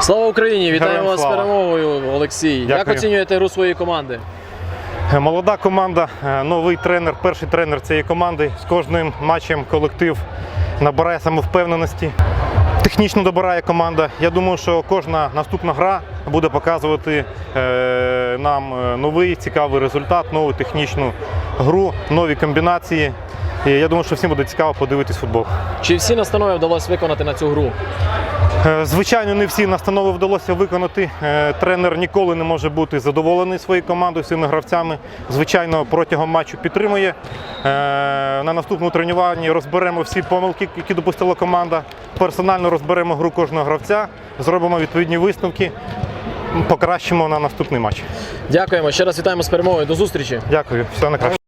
Слава Україні! Вітаємо Героям вас з перемогою, Олексій. Як оцінюєте гру своєї команди? Е, Молода команда, е, новий тренер, перший тренер цієї команди. З кожним матчем колектив набирає самовпевненості. Технічно добирає команда. Я думаю, що кожна наступна гра буде показувати е, нам новий цікавий результат, нову технічну гру, нові комбінації. І я думаю, що всім буде цікаво подивитись футбол. Чи всі настанови вдалося виконати на цю гру? Е, Звичайно, не всі настанови вдалося виконати. Е, Тренер ніколи не може бути задоволений своєю командою, своїми гравцями. Звичайно, протягом матчу підтримує. Е, На наступному тренуванні розберемо всі помилки, які допустила команда. Персонально розберемо гру кожного гравця, зробимо відповідні висновки, покращимо на наступний матч. Дякуємо. Ще раз вітаємо з перемогою. До зустрічі. Дякую, все на краще.